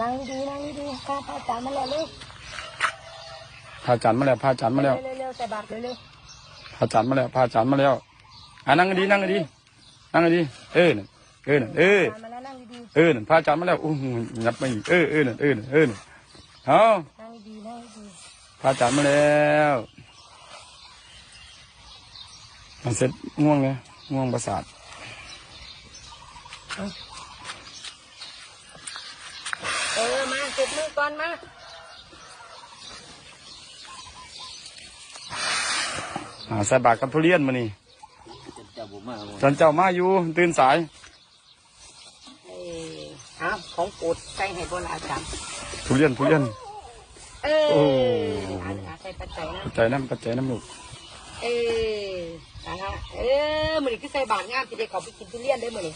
นั่งดีๆนั่งดีๆข้าพระอาจารย์มาแล้วเร็วพระอาจารย์มาแล้วพระอาจารย์มาแล้วเร็วๆเร็วๆใส่บาตรเร็วพระอาจารย์มาแล้วพระอาจารย์มาแล้วอะนั่งดีนั่งดีนั่งดีเออน่ะเออน่ะเอๆอมาแล้วนั่งดีเออน่ะพระอาจารย์มาแล้วอู้หูยับไปอีกเออเออน่ะเออน่ะเออน่ะเอาๆนั่งดีๆนั่งดีพระอาจารย์มาแล้วมันเสร็จง่วงเลยง่วงประสาท ๆเออมาเก็บมือก่อนมาอ่าใส่บาตรกับทุเรียนมานี่เจ้าบุมาบ่จันเจ้ามาอยู่ ตื่นสายเออเอาของโปรดใส่ให้โบราณอาจารย์ทุเรียนทุเรียน เอโอ้ออันนี้ใส่ปัจจัยนะใจน้ำปัจจัยน้ำลูกเออนะฮะเออมือนี้คือใส่บาตรงามจะได้ขอไปกินทุเรียนได้มือนี้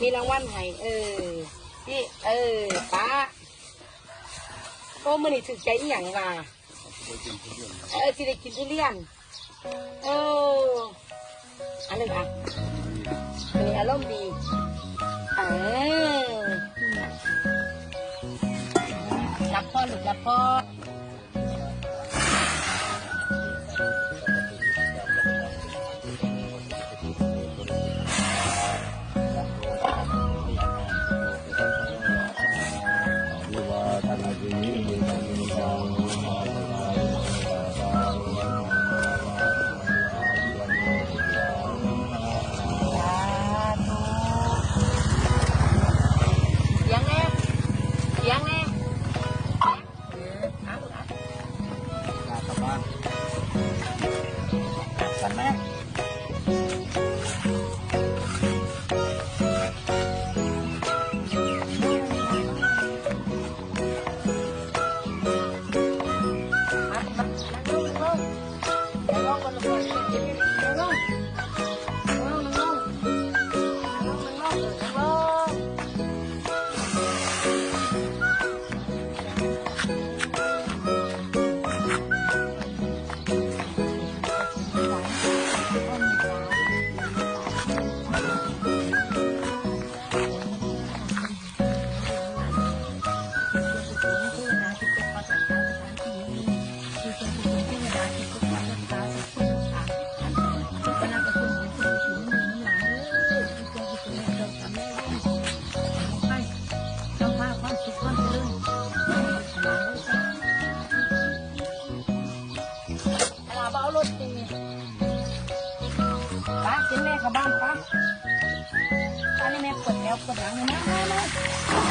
มีรางวัลให้เออพี่ เออป้า โอ้มือนี้ถือใจอีหยังว่าเออจะได้กินทุเรียน เอออันนี้ค่ะมีอารมณ์ดี เออรับพ่อหรือรับพ่อ เบารถตีป้ากินแม่กับบ้านป้าป้านี่แม่ปวดแล้วปวดหลังนะมามา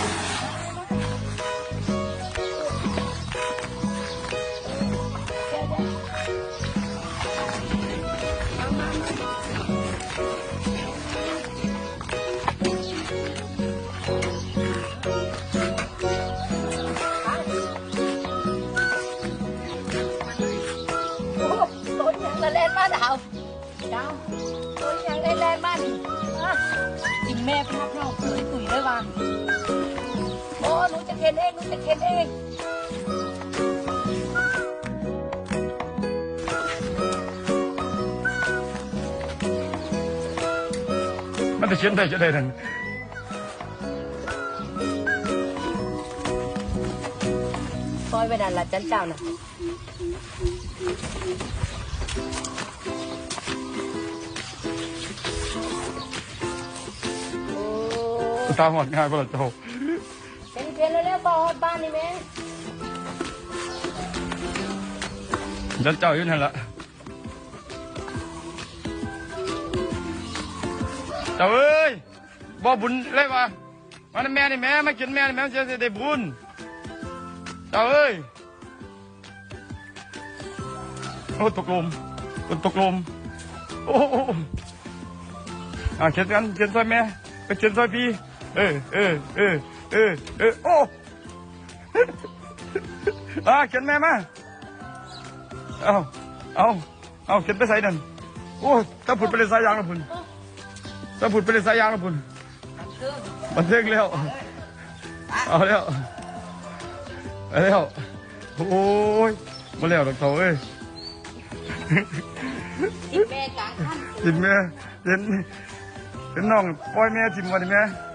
แม่ภาพเราคุยคุยด้วยว่าโอ้หนูจะเข็นเองหนูจะเข็นเองมันจะเขียนได้จะได้ทันซอยไปนั่นละจันเจ้าน่ะ ตาหอดง่ายเพราะเราโตเข็นเข็นเร็วๆบอกฮอดบ้านนี่แม่จันเจ้าอยู่นั่นละเจ้าเอ้ยบ่บุญเลยวะมาแม่นี่แม่มากินแม่นี่แม่จะได้บุญเจ้าเอ้ยโอ้ตกลมตกลมโอ้โอ้อ่าเขียนกันเขียนซอยแม่ไปเขียนซอยพี่ เออเออเออเออเออโอ้อ่าเขียนแม่มาเอาเอาเอาเข็นไปใส่นั่นโอ้ถ้าผุดไปเลยสายยางแล้วพุ่นถ้าผุดไปเลยสายยางแล้วพุ่นบันเทิงแล้วเอาแล้วเอาแล้วโอ้ยมาแล้วดอกเต๋าเอ้ยกินแม่กลางคันกินแม่เห็นเห็นน้องปล่อยแม่ทิมวันนี้แม่เ